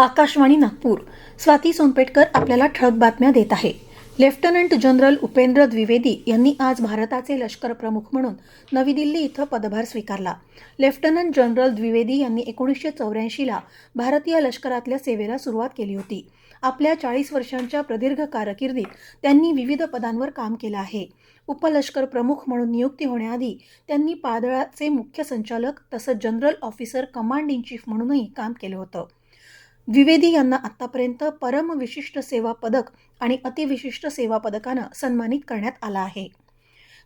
आकाशवाणी नागपूर. स्वाती सोनपेटकर आपल्याला ठळक बातम्या देत आहे. लेफ्टनंट जनरल उपेंद्र द्विवेदी यांनी आज भारताचे लष्कर प्रमुख म्हणून नवी दिल्ली इथं पदभार स्वीकारला. लेफ्टनंट जनरल द्विवेदी यांनी एकोणीसशे चौऱ्याऐंशीला भारतीय लष्करातल्या सेवेला सुरुवात केली होती. आपल्या चाळीस वर्षांच्या प्रदीर्घ कारकिर्दीत त्यांनी विविध पदांवर काम केलं आहे. उपलष्कर प्रमुख म्हणून नियुक्ती होण्याआधी त्यांनी पादळाचे मुख्य संचालक तसंच general officer command in chief म्हणूनही काम केलं होतं. द्विवेदी यांना आतापर्यंत परम विशिष्ट सेवा पदक आणि अतिविशिष्ट सेवा पदकानं सन्मानित करण्यात आला आहे.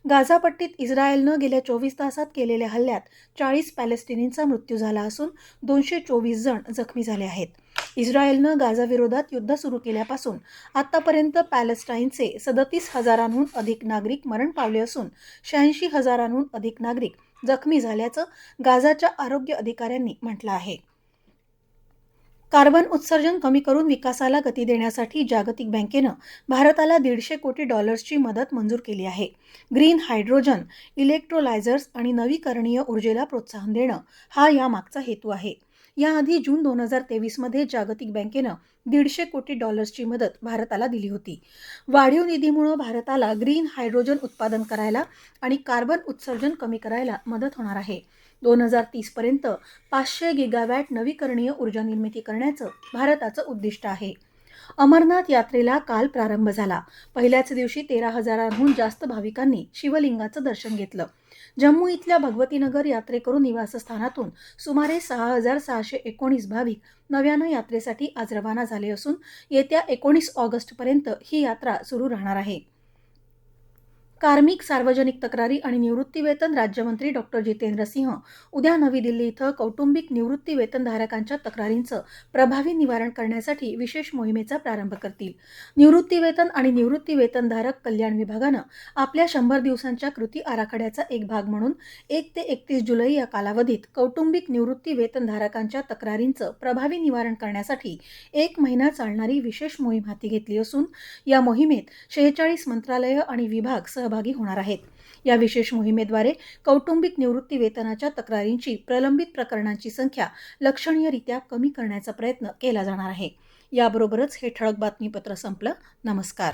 गाझापट्टीत इस्रायलनं गेल्या चोवीस तासात केलेल्या हल्ल्यात चाळीस पॅलेस्टिनींचा मृत्यू झाला असून दोनशे चोवीस जण जखमी झाले आहेत. इस्रायलनं गाझाविरोधात युद्ध सुरू केल्यापासून आतापर्यंत पॅलेस्टाईनचे सदतीस हजारांहून अधिक नागरिक मरण पावले असून शहाऐंशी हजारांहून अधिक नागरिक जखमी झाल्याचं गाझाच्या आरोग्य अधिकाऱ्यांनी म्हटलं आहे. कार्बन उत्सर्जन कमी करून विकासाला गती देण्यासाठी जागतिक बँकेनं भारताला दीडशे कोटी डॉलर्सची मदत मंजूर केली आहे. ग्रीन हायड्रोजन इलेक्ट्रोलायझर्स आणि नवीकरणीय ऊर्जेला प्रोत्साहन देणं हा यामागचा हेतू आहे. याआधी जून दोन हजार तेवीसमध्ये जागतिक बँकेनं दीडशे कोटी डॉलर्सची मदत भारताला दिली होती. वाढीव निधीमुळं भारताला ग्रीन हायड्रोजन उत्पादन करायला आणि कार्बन उत्सर्जन कमी करायला मदत होणार आहे. दोन हजार तीसपर्यंत पाचशे गिगावॅट नवीकरणीय ऊर्जा निर्मिती करण्याचं भारताचं उद्दिष्ट आहे. अमरनाथ यात्रेला काल प्रारंभ झाला. पहिल्याच दिवशी तेरा हजारांहून जास्त भाविकांनी शिवलिंगाचं दर्शन घेतलं. जम्मू इथल्या भगवतीनगर यात्रेकरू निवासस्थानातून सुमारे सहा हजार सहाशे एकोणीस भाविक नव्यानं यात्रेसाठी आज रवाना झाले असून येत्या एकोणीस ऑगस्टपर्यंत ही यात्रा सुरू राहणार आहे. कार्मिक सार्वजनिक तक्रारी आणि निवृत्तीवेतन राज्यमंत्री डॉक्टर जितेंद्र सिंह उद्या नवी दिल्ली इथं कौटुंबिक निवृत्तीवेतनधारकांच्या तक्रारींचं प्रभावी निवारण करण्यासाठी विशेष मोहिमेचा प्रारंभ करतील. निवृत्तीवेतन आणि निवृत्ती वेतनधारक कल्याण विभागानं आपल्या शंभर दिवसांच्या कृती आराखड्याचा एक भाग म्हणून एक ते एकतीस जुलै या कालावधीत कौटुंबिक निवृत्ती वेतनधारकांच्या तक्रारींचं प्रभावी निवारण करण्यासाठी एक महिना चालणारी विशेष मोहीम हाती घेतली असून या मोहिमेत शेहेचाळीस मंत्रालयं आणि विभाग सहभागी होणार आहेत. या विशेष मोहिमेद्वारे कौटुंबिक निवृत्ती वेतनाच्या तक्रारींची प्रलंबित प्रकरणांची संख्या लक्षणीयरित्या कमी करण्याचा प्रयत्न केला जाणार आहे. याबरोबरच हे ठळक बातमीपत्र संपलं. नमस्कार.